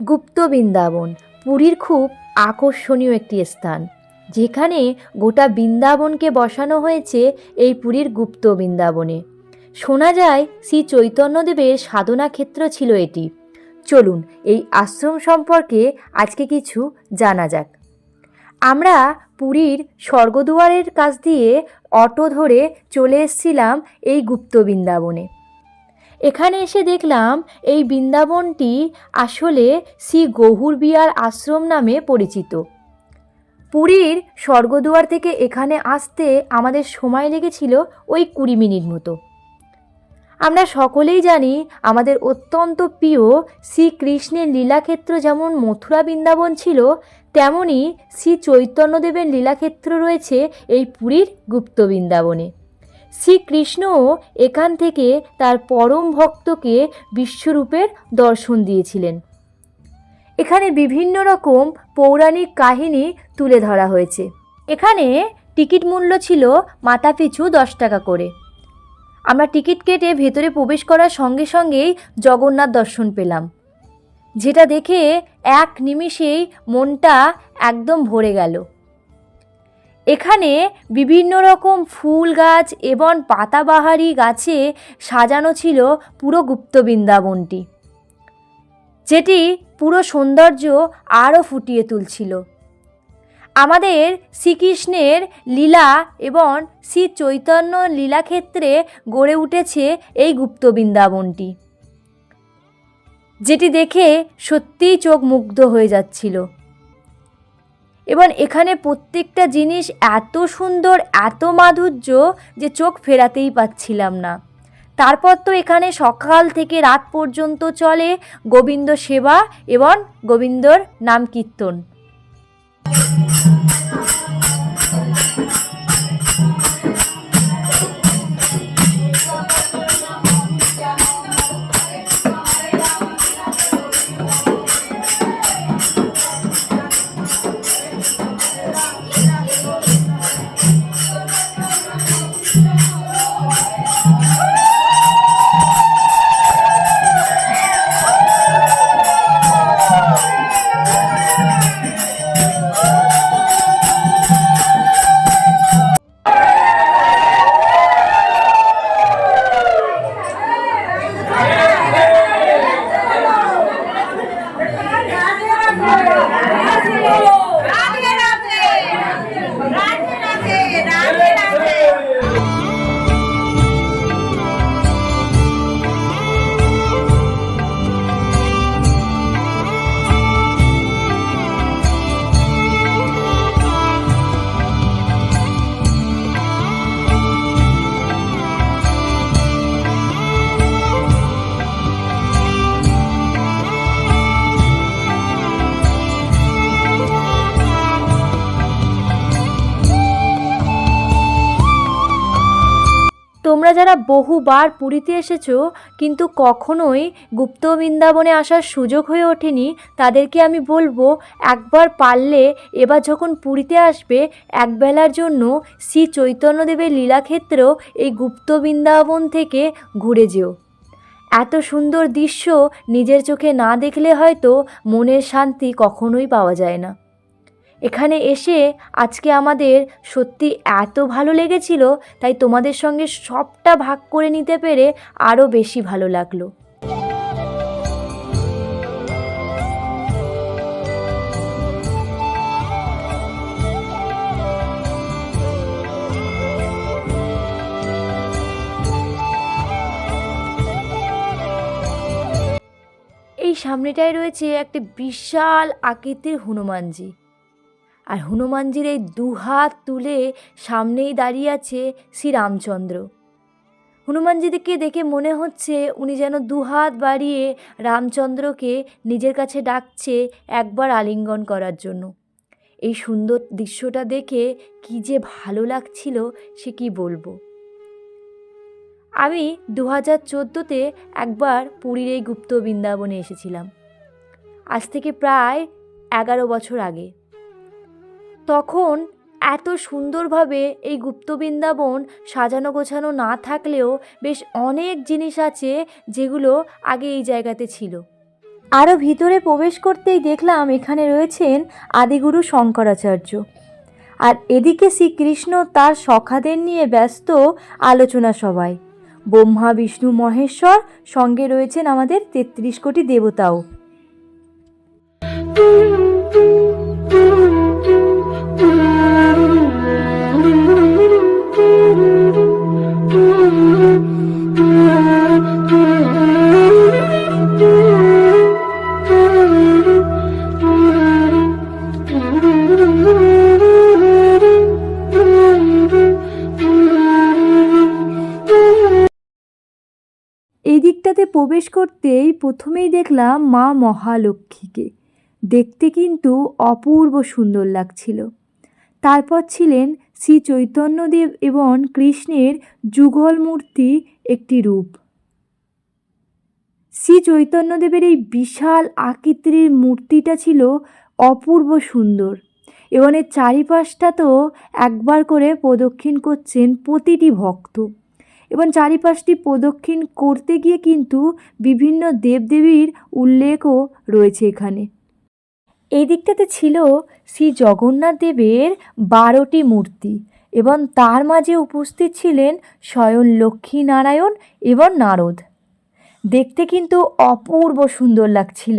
গুপ্ত বৃন্দাবন, পুরীর খুব আকর্ষণীয় একটি স্থান। যেখানে গোটা বৃন্দাবনকে বসানো হয়েছে এই পুরীর গুপ্ত বৃন্দাবনে। শোনা যায় শ্রী চৈতন্যদেবের সাধনা ক্ষেত্র ছিল এটি। চলুন, এই আশ্রম সম্পর্কে আজকে কিছু জানা যাক। আমরা পুরীর স্বর্গদুয়ারের কাছ দিয়ে অটো ধরে চলে এসেছিলাম এই গুপ্ত বৃন্দাবনে। এখানে এসে দেখলাম এই বৃন্দাবনটি আসলে শ্রী গহুর বিহার আশ্রম নামে পরিচিত। পুরীর স্বর্গদুয়ার থেকে এখানে আসতে আমাদের সময় লেগেছিল ওই কুড়ি মিনিট মতো। আমরা সকলেই জানি আমাদের অত্যন্ত প্রিয় শ্রীকৃষ্ণের লীলাক্ষেত্র যেমন মথুরা বৃন্দাবন ছিল তেমনই শ্রী চৈতন্যদেবের লীলাক্ষেত্র রয়েছে এই পুরীর গুপ্ত বৃন্দাবনে। শ্রীকৃষ্ণও এখান থেকে তার পরম ভক্তকে বিশ্বরূপের দর্শন দিয়েছিলেন। এখানে বিভিন্ন রকম পৌরাণিক কাহিনী তুলে ধরা হয়েছে। এখানে টিকিট মূল্য ছিল মাথাপিছু দশ টাকা করে। আমরা টিকিট কেটে ভেতরে প্রবেশ করার সঙ্গে সঙ্গেই জগন্নাথ দর্শন পেলাম। যেটা দেখে এক নিমিষেই মনটা একদম ভরে গেল। এখানে বিভিন্ন রকম ফুল গাছ এবং পাতাবাহারি গাছে সাজানো ছিল পুরো গুপ্ত বৃন্দাবনটি, যেটি পুরো সৌন্দর্য আরও ফুটিয়ে তুলছিল। আমাদের শ্রীকৃষ্ণের লীলা এবং শ্রী চৈতন্য লীলাক্ষেত্রে গড়ে উঠেছে এই গুপ্ত বৃন্দাবনটি, যেটি দেখে সত্যিই চোখ মুগ্ধ হয়ে যাচ্ছিল। এবং এখানে প্রত্যেকটা জিনিস এত সুন্দর, এত মাধুর্য যে চোখ ফেরাতেই পাচ্ছিলাম না। তারপর তো এখানে সকাল থেকে রাত পর্যন্ত চলে গোবিন্দ সেবা এবং গোবিন্দর নাম কীর্তন। Bye. যারা বহুবার পুরীতে এসেছ, কিন্তু কখনোই গুপ্ত বৃন্দাবনে আসার সুযোগ হয়ে ওঠেনি, তাদেরকে আমি বলব একবার পারলে এবার যখন পুরীতে আসবে, একবেলার জন্য শ্রী চৈতন্যদেবের লীলাক্ষেত্রেও এই গুপ্ত বৃন্দাবন থেকে ঘুরে যেও। এত সুন্দর দৃশ্য নিজের চোখে না দেখলে হয়তো মনের শান্তি কখনোই পাওয়া যায় না। এখানে এসে আজকে আমাদের সত্যি এত ভালো লেগেছিল, তাই তোমাদের সঙ্গে সবটা ভাগ করে নিতে পেরে আরও বেশি ভালো লাগল। এই সামনেটায় রয়েছে একটি বিশাল আকৃতির হনুমানজি। আর হনুমানজির এই দুহাত তুলে সামনেই দাঁড়িয়ে আছে শ্রীরামচন্দ্র। হনুমানজিকে দেখে মনে হচ্ছে উনি যেন দুহাত বাড়িয়ে রামচন্দ্রকে নিজের কাছে ডাকছে একবার আলিঙ্গন করার জন্য। এই সুন্দর দৃশ্যটা দেখে কি যে ভালো লাগছিল, সে কি বলব? আমি দু হাজার চোদ্দোতে একবার পুরীর এই গুপ্ত বৃন্দাবনে এসেছিলাম। আজ থেকে প্রায় এগারো বছর আগে। তখন এত সুন্দরভাবে এই গুপ্ত বৃন্দাবন সাজানো গোছানো না থাকলেও বেশ অনেক জিনিস আছে যেগুলো আগে এই জায়গাতে ছিল। আরও ভিতরে প্রবেশ করতেই দেখলাম এখানে রয়েছেন আদিগুরু শঙ্করাচার্য। আর এদিকে শ্রীকৃষ্ণ তার সখাদের নিয়ে ব্যস্ত আলোচনা সভায়। ব্রহ্মা, বিষ্ণু, মহেশ্বর সঙ্গে রয়েছেন আমাদের তেত্রিশ কোটি দেবতাও। প্রবেশ করতেই প্রথমেই দেখলাম মা মহালক্ষ্মীকে। দেখতে কিন্তু অপূর্ব সুন্দর লাগছিল। তারপর ছিলেন শ্রী চৈতন্যদেব এবং কৃষ্ণের যুগল মূর্তি একটি রূপ। শ্রী চৈতন্যদেবের এই বিশাল আকৃতির মূর্তিটা ছিল অপূর্ব সুন্দর। এবং এর চারিপাশটা তো একবার করে প্রদক্ষিণ করছেন প্রতিটি ভক্ত। এবং চারিপাশটি প্রদক্ষিণ করতে গিয়ে কিন্তু বিভিন্ন দেবদেবীর উল্লেখও রয়েছে এখানে। এই দিকটাতে ছিল শ্রী জগন্নাথ দেবের বারোটি মূর্তি এবং তার মাঝে উপস্থিত ছিলেন স্বয়ং লক্ষ্মীনারায়ণ এবং নারদ। দেখতে কিন্তু অপূর্ব সুন্দর লাগছিল।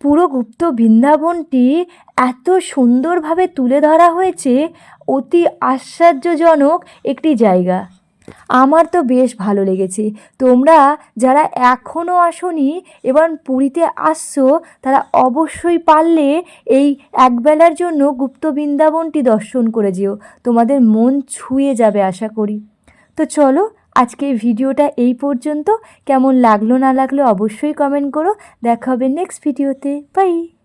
পুরো গুপ্ত বৃন্দাবনটি এত সুন্দরভাবে তুলে ধরা হয়েছে অতি আশ্চর্যজনক একটি জায়গা। আমার তো বেশ ভালো লেগেছে। তোমরা যারা এখনও আসনি এবং পুরীতে আসছো, তারা অবশ্যই পারলে এই একবেলার জন্য গুপ্ত বৃন্দাবনটি দর্শন করে যেও। তোমাদের মন ছুঁয়ে যাবে আশা করি। তো চলো আজকে ভিডিওটা এই পর্যন্ত। কেমন লাগল না লাগল অবশ্যই কমেন্ট করো। দেখা হবে নেক্সট ভিডিওতে বাই